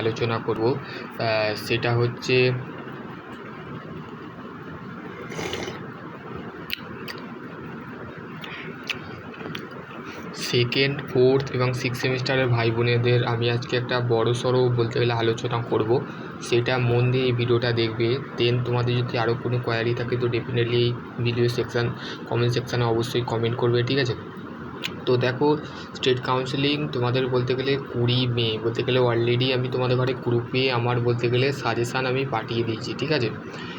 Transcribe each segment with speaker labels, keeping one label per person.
Speaker 1: আলোচনা করব। সেটা হচ্ছে সেকেন্ড ফোর্থ এবং সিক্স সেমিস্টারের ভাই বোনেদের আমি আজকে একটা বড় সড়ো বলতে গেলে আলোচনা করব। সেটা মন দিয়ে এই ভিডিওটা দেখবে। দেন তোমাদের যদি আরও কোনো কোয়ারি থাকে তো ডেফিনেটলি ভিডিও সেকশান কমেন্ট সেকশানে অবশ্যই কমেন্ট করবে, ঠিক আছে? তো দেখো স্টেট কাউন্সিলিং তোমাদের বলতে গেলে কুড়ি মে, বলতে গেলে অলরেডি আমি তোমাদের ঘরে গ্রুপে আমার বলতে গেলে সাজেশান আমি পাঠিয়ে দিয়েছি, ঠিক আছে?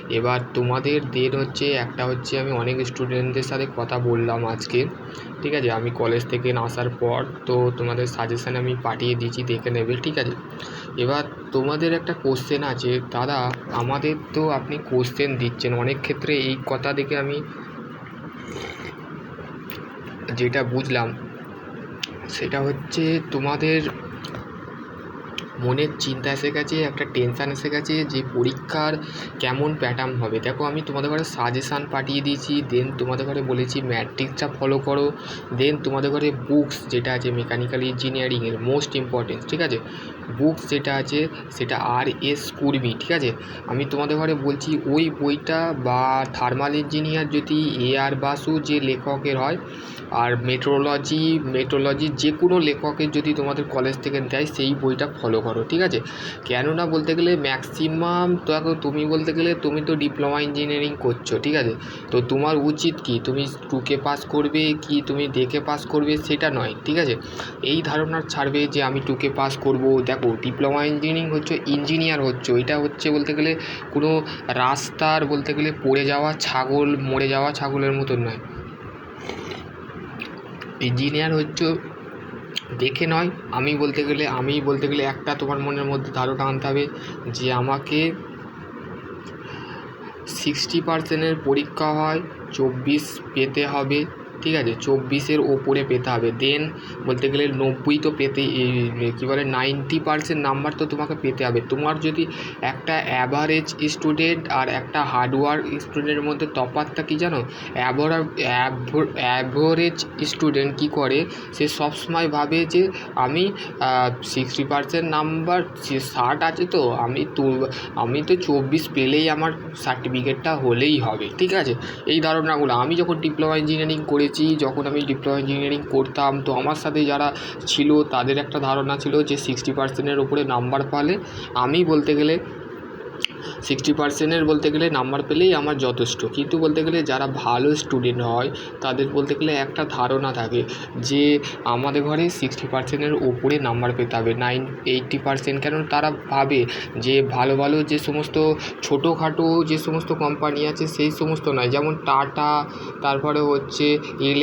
Speaker 1: এবার তোমাদের দেন হচ্ছে, একটা হচ্ছে আমি অনেক স্টুডেন্টদের সাথে কথা বললাম আজকে, ঠিক আছে? আমি কলেজ থেকে আসার পর তো তোমাদের সাজেশান আমি পাঠিয়ে দিয়েছি, দেখে নেবে, ঠিক আছে? এবার তোমাদের একটা কোশ্চেন আছে, দাদা আমাদের তো আপনি কোশ্চেন দিচ্ছেন, অনেক ক্ষেত্রে এই কথা দেখে আমি যেটা বুঝলাম, সেটা হচ্ছে তোমাদের মনের চিন্তা এসে গেছে, একটা টেনশান এসে গেছে যে পরীক্ষার কেমন প্যাটার্ন হবে। দেখো, আমি তোমাদের ঘরে সাজেশান পাঠিয়ে দিয়েছি দেন তোমাদের ঘরে বলেছি ম্যাট্রিক্সটা ফলো করো দেন তোমাদের ঘরে বুকস যেটা আছে মেকানিক্যাল ইঞ্জিনিয়ারিংয়ের মোস্ট ইম্পর্টেন্ট ঠিক আছে? বুকস যেটা আছে, সেটা আর এস কুর্মি ঠিক আছে? আমি তোমাদের ঘরে বলছি, ওই বইটা বা থার্মাল ইঞ্জিনিয়ার যদি এ আর বাসু যে লেখকের হয়, আর মেট্রোলজি মেট্রোলজি যে কোনো লেখকের যদি তোমাদের কলেজ থেকে দেয় সেই বইটা ফলো করো, ঠিক আছে? কেননা বলতে গেলে ম্যাক্সিমাম তো দেখো তুমি বলতে গেলে তুমি তো ডিপ্লোমা ইঞ্জিনিয়ারিং করছ, ঠিক আছে? তো তোমার উচিত কি? তুমি টুকে পাস করবে কি তুমি দেখে পাস করবে সেটা নয়, ঠিক আছে? এই ধারণা ছাড়বে যে আমি টুকে পাস করব দেখো ডিপ্লোমা ইঞ্জিনিয়ারিং হচ্ছে ইঞ্জিনিয়ার হচ্ছে এটা হচ্ছে বলতে গেলে কোনো রাস্তার বলতে গেলে পড়ে যাওয়া ছাগল, মরে যাওয়া ছাগলের মতন নয়। ইঞ্জিনিয়ার হচ্ছে, দেখে নয়, আমি বলতে গেলে, আমি বলতে গেলে একটা তোমার মনের মধ্যে ধারণা আনতে হবে যে আমাকে সিক্সটি পার্সেন্টের পরীক্ষা হয়, চব্বিশ পেতে হবে। ঠিক আছে, চব্বিশের ওপরে পেতে হবে। দেন বলতে গেলে নব্বই তো পেতে কী বলে নাইনটি পার্সেন্ট নাম্বার তো তোমাকে পেতে হবে। তোমার যদি একটা অ্যাভারেজ স্টুডেন্ট আর একটা হার্ডওয়ার্ক স্টুডেন্টের মধ্যে তফাৎটা কী জানো? অ্যাভারেজ স্টুডেন্ট কী করে? সে সবসময় ভাবে যে আমি সিক্সটি পার্সেন্ট নাম্বার ষাট আছে তো, আমি তো আমি তো চব্বিশ পেলেই আমার সার্টিফিকেটটা হলেই হবে। ঠিক আছে? এই ধারণাগুলো। আমি যখন ডিপ্লোমা ইঞ্জিনিয়ারিং করেছি, যখন আমি ডিপ্লোমা ইঞ্জিনিয়ারিং করতাম, তো আমার সাথে যারা ছিল, তাদের একটা ধারণা ছিল যে সিক্সটি পার্সেন্টের ওপরে নাম্বার পালে, আমি বলতে গেলে সিক্সটি পার্সেন্টের বলতে গেলে নাম্বার পেলেই আমার যথেষ্ট। কিন্তু বলতে গেলে যারা ভালো স্টুডেন্ট হয়, তাদের বলতে গেলে একটা ধারণা থাকে যে আমাদের ঘরে সিক্সটি পার্সেন্টের ওপরে নাম্বার পেতে হবে। নাইন এইট্টি পার্সেন্ট কেন তারা ভাবে যে ভালো ভালো যে সমস্ত ছোটোখাটো যে সমস্ত কোম্পানি আছে সেই সমস্ত নয়। যেমন টাটা, তারপরে হচ্ছে এল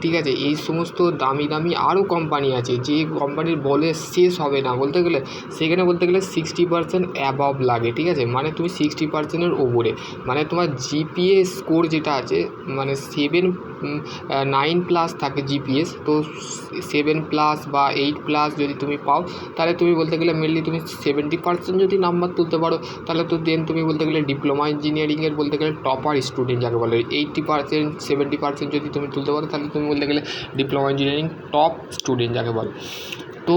Speaker 1: ঠিক আছে? এই সমস্ত দামি দামি আরও কোম্পানি আছে। যে কোম্পানির বলে শেষ হবে না। বলতে গেলে, সেখানে বলতে গেলে সিক্সটি পার্সেন্ট অ্যাবভ লাগে, ঠিক আছে? মানে তুমি সিক্সটি পার্সেন্টের ওপরে মানে তোমার জিপিএ স্কোর যেটা আছে মানে সেভেন নাইন প্লাস থাকে জিপিএস তো সেভেন প্লাস বা এইট প্লাস যদি তুমি পাও, তাহলে তুমি বলতে গেলে মেনলি তুমি সেভেন্টি পার্সেন্ট যদি নাম্বার তুলতে পারো, তাহলে তো দেন তুমি বলতে গেলে ডিপ্লোমা ইঞ্জিনিয়ারিংয়ের বলতে গেলে টপার স্টুডেন্ট যাকে বলে। এইট্টি পার্সেন্ট সেভেন্টি পার্সেন্ট যদি তুমি তুলতে পারো, তাহলে তুমি বলতে গেলে ডিপ্লোমা ইঞ্জিনিয়ারিং টপ স্টুডেন্ট যাকে বলে। তো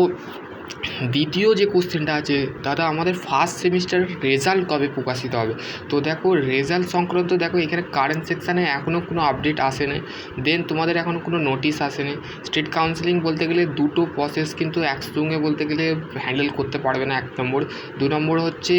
Speaker 1: দ্বিতীয় যে কোশ্চেনটা আছে, দাদা আমাদের ফার্স্ট সেমিস্টারের রেজাল্ট কবে প্রকাশিত হবে? তো দেখো রেজাল্ট সংক্রান্ত দেখো, এখানে কারেন্ট সেকশানে এখনও কোনো আপডেট আসেনি। দেন তোমাদের এখনও কোনো নোটিশ আসেনি। স্টেট কাউন্সিলিং বলতে গেলে দুটো প্রসেস কিন্তু একসঙ্গে বলতে গেলে হ্যান্ডেল করতে পারবে না এক নম্বর। দু নম্বর হচ্ছে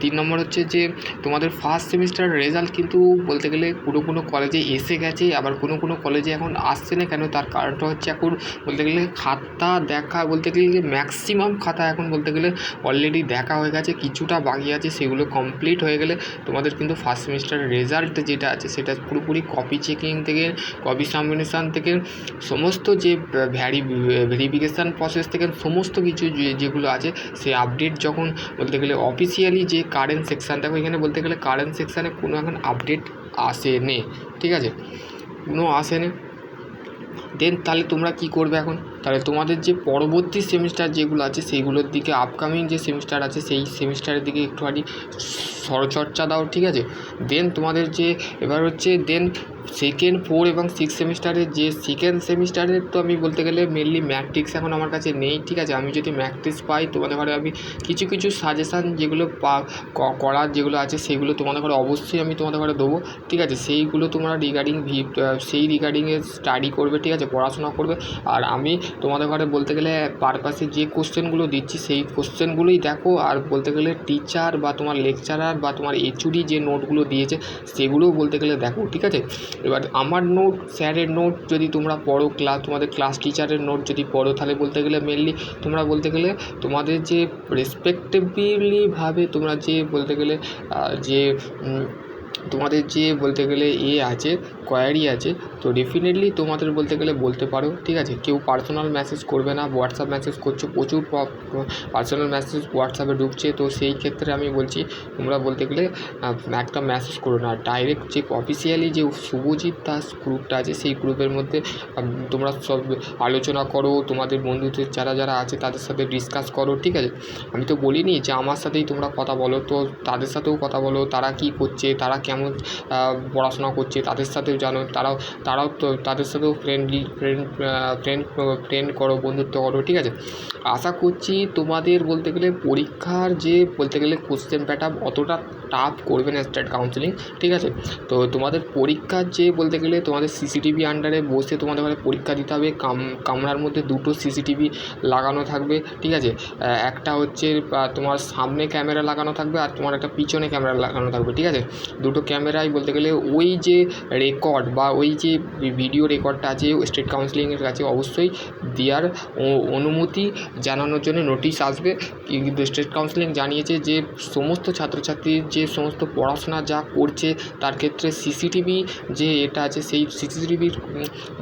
Speaker 1: তিন নম্বর হচ্ছে যে, তোমাদের ফার্স্ট সেমিস্টার রেজাল্ট কিন্তু বলতে গেলে কোনো কোনো কলেজে এসে গেছে, আবার কোনো কোনো কলেজে এখন আসছে না কেন? তার কারণটা হচ্ছে এখন বলতে গেলে খাতা দেখা বলতে গেলে ম্যাক্সিমাম খাতা এখন বলতে গেলে অলরেডি দেখা হয়ে গেছে, কিছুটা বাকি আছে, সেগুলো কমপ্লিট হয়ে গেলে তোমাদের কিন্তু ফার্স্ট সেমিস্টারের রেজাল্ট যেটা আছে, সেটা পুরোপুরি কপি চেকিং থেকে কপি সাবমিনেশান থেকে, সমস্ত যে ভ্যারি ভেরিফিকেশান প্রসেস থেকে সমস্ত কিছু যেগুলো আছে সেই আপডেট যখন বলতে গেলে অফিসিয়ালি যে কারেন্ট সেকশান দেখো এখানে বলতে গেলে কারেন্ট সেকশানে কোনো এখন আপডেট আসেনি, ঠিক আছে? কোনো আসে আসেনি। দেন তাহলে তোমরা কি করবে এখন? তাহলে তোমাদের যে পরবর্তী সেমিস্টার যেগুলো আছে, সেইগুলোর দিকে আপকামিং যে সেমিস্টার আছে, সেই সেমিস্টারের দিকে একটুখানি সরচর্চা দাও, ঠিক আছে? দেন তোমাদের যে এবার হচ্ছে দেন সেকেন্ড ফোর এবং সিক্স সেমিস্টারের যে সেকেন্ড সেমিস্টারের তো আমি বলতে গেলে মেনলি ম্যাট্রিক্স এখন আমার কাছে নেই, ঠিক আছে? আমি যদি ম্যাট্রিক্স পাই তোমাদের ঘরে আমি কিছু কিছু সাজেশান যেগুলো পা করার যেগুলো আছে, সেগুলো তোমাদের ঘরে অবশ্যই আমি তোমাদের ঘরে দেবো, ঠিক আছে? সেইগুলো তোমরা রিগার্ডিং সেই রিগার্ডিংয়ে স্টাডি করবে, ঠিক আছে? পড়াশোনা করবে। আর আমি তোমাদের ঘরে বলতে গেলে পারপাসে যে কোশ্চেনগুলো দিচ্ছি, সেই কোশ্চেনগুলোই দেখো। আর বলতে গেলে টিচার বা তোমার লেকচারার বা তোমার এইচুডি যে নোটগুলো দিয়েছে, সেগুলোও বলতে গেলে দেখো, ঠিক আছে? এবার আমার নোট স্যারের নোট যদি তোমরা পড়ো ক্লাস তোমাদের ক্লাস টিচারের নোট যদি পড়ো, তাহলে বলতে গেলে মেনলি তোমরা বলতে গেলে তোমাদের যে রেসপেক্টিভলিভাবে তোমরা যে বলতে গেলে যে তোমাদের যে বলতে গেলে এ আছে কোয়ারি আছে, তো ডেফিনেটলি তোমাদের বলতে গেলে বলতে পারো, ঠিক আছে? কেউ পার্সোনাল মেসেজ করবে না হোয়াটসঅ্যাপ মেসেজ করছ, প্রচুর পার্সোনাল মেসেজ হোয়াটসঅ্যাপে ঢুকছে, তো সেই ক্ষেত্রে আমি বলছি, তোমরা বলতে গেলে একটা মেসেজ করো না ডাইরেক্ট যে অফিসিয়ালি যে শুভজিৎ দাস গ্রুপটা আছে, সেই গ্রুপের মধ্যে তোমরা সব আলোচনা করো, তোমাদের বন্ধুদের যারা যারা আছে, তাদের সাথে ডিসকাস করো, ঠিক আছে? আমি তো বলিনি যে আমার সাথেই তোমরা কথা বলো, তো তাদের সাথেও কথা বলো, তারা কী করছে, তারা কেমন পড়াশোনা করছে, তাদের সাথেও জানো, তারাও তারাও তো তাদের সাথেও ফ্রেন্ডলি ফ্রেন্ড ফ্রেন্ড ফ্রেন্ড করো, বন্ধুত্ব করো, ঠিক আছে? আশা করছি তোমাদের বলতে গেলে পরীক্ষার যে বলতে গেলে কোশ্চেন প্যাটার্ন অতটা টাফ করবে না স্টেট কাউন্সিলিং ঠিক আছে? তো তোমাদের পরীক্ষার যে বলতে গেলে তোমাদের সিসিটিভি আন্ডারে বসে তোমাদের ঘরে পরীক্ষা দিতে হবে, কাম, কামরার মধ্যে দুটো সিসিটিভি লাগানো থাকবে, ঠিক আছে? একটা হচ্ছে তোমার সামনে ক্যামেরা লাগানো থাকবে আর তোমার একটা পিছনে ক্যামেরা লাগানো থাকবে, ঠিক আছে? দুটো ক্যামেরাই বলতে গেলে ওই যে রেকর্ড বা ওই যে ভিডিও রেকর্ডটা আছে স্টেট কাউন্সিলিংয়ের কাছে অবশ্যই দেওয়ার অনুমতি জানানোর জন্য নোটিশ আসবে। কিন্তু স্টেট কাউন্সিলিং জানিয়েছে যে সমস্ত ছাত্রছাত্রীর যে সমস্ত পড়াশোনা যা করছে, তার ক্ষেত্রে সিসিটিভি যে এটা আছে, সেই সিসিটিভির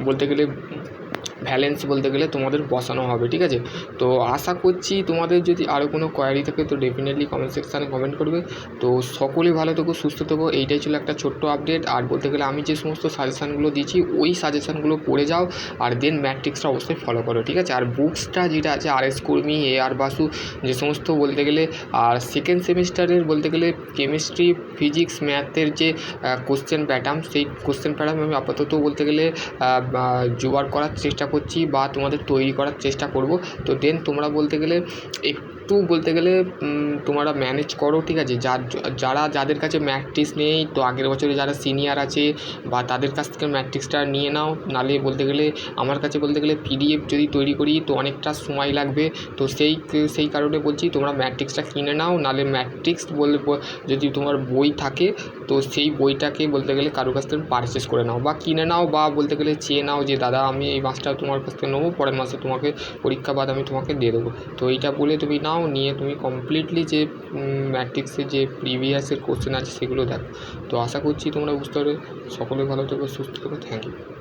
Speaker 1: বলতে গেলে ভ্যালেন্স বলতে গেলে তোমাদের বসানো হবে, ঠিক আছে? তো আশা করছি তোমাদের যদি আরও কোনো কোয়ারি থাকে তো ডেফিনেটলি কমেন্ট সেকশানে কমেন্ট করবে। তো সকলে ভালো থেকো, সুস্থ থেকো, এইটাই ছিল একটা ছোট্ট আপডেট আর বলতে গেলে আমি যে সমস্ত সাজেশানগুলো দিয়েছি, ওই সাজেশানগুলো পড়ে যাও আর দেন ম্যাট্রিক্সটা অবশ্যই ফলো করো, ঠিক আছে? আর বুকসটা যেটা আছে আর এস কর্মী এ আর বাসু যে সমস্ত বলতে গেলে, আর সেকেন্ড সেমিস্টারের বলতে গেলে কেমিস্ট্রি ফিজিক্স ম্যাথের যে কোশ্চেন প্যাটার্ন সেই কোশ্চেন প্যাটার্ন আমি আপাতত বলতে গেলে জোগাড় করার চেষ্টা করছি বা তোমাদের তৈরি করার চেষ্টা করব। তো দেন তোমরা বলতে গেলে একটু বলতে গেলে তোমরা ম্যানেজ করো, ঠিক আছে? যার, যারা, যাদের কাছে ম্যাট্রিক্স নেই, তো আগের বছরে যারা সিনিয়র আছে বা তাদের কাছ থেকে ম্যাট্রিক্সটা নিয়ে নাও। নালে বলতে গেলে, আমার কাছে বলতে গেলে পিডিএফ যদি তৈরি করি, তো অনেকটা সময় লাগবে। তো সেই সেই কারণে বলছি তোমরা ম্যাট্রিক্সটা কিনে নাও। নালে ম্যাট্রিক্স বলব, যদি তোমার বই থাকে তো সেই বইটাকে বলতে গেলে কারোর কাছ থেকে পারচেস করে নাও বা কিনে নাও বা বলতে গেলে চেয়ে নাও যে, দাদা, আমি এই মাসটা তোমার কাছ থেকে নেব, পরের মাসে তোমাকে পরীক্ষা বাদ আমি তোমাকে দিয়ে দেবো। তো এইটা বলে তুমি নাও, নিয়ে তুমি কমপ্লিটলি যে ম্যাট্রিক্সের যে প্রিভিয়াসের কোশ্চেন আছে সেগুলো দেখো। তো আশা করছি তোমরা বুঝতে পারবে। সকলে ভালো থাকবে সুস্থ থেকো। Thank you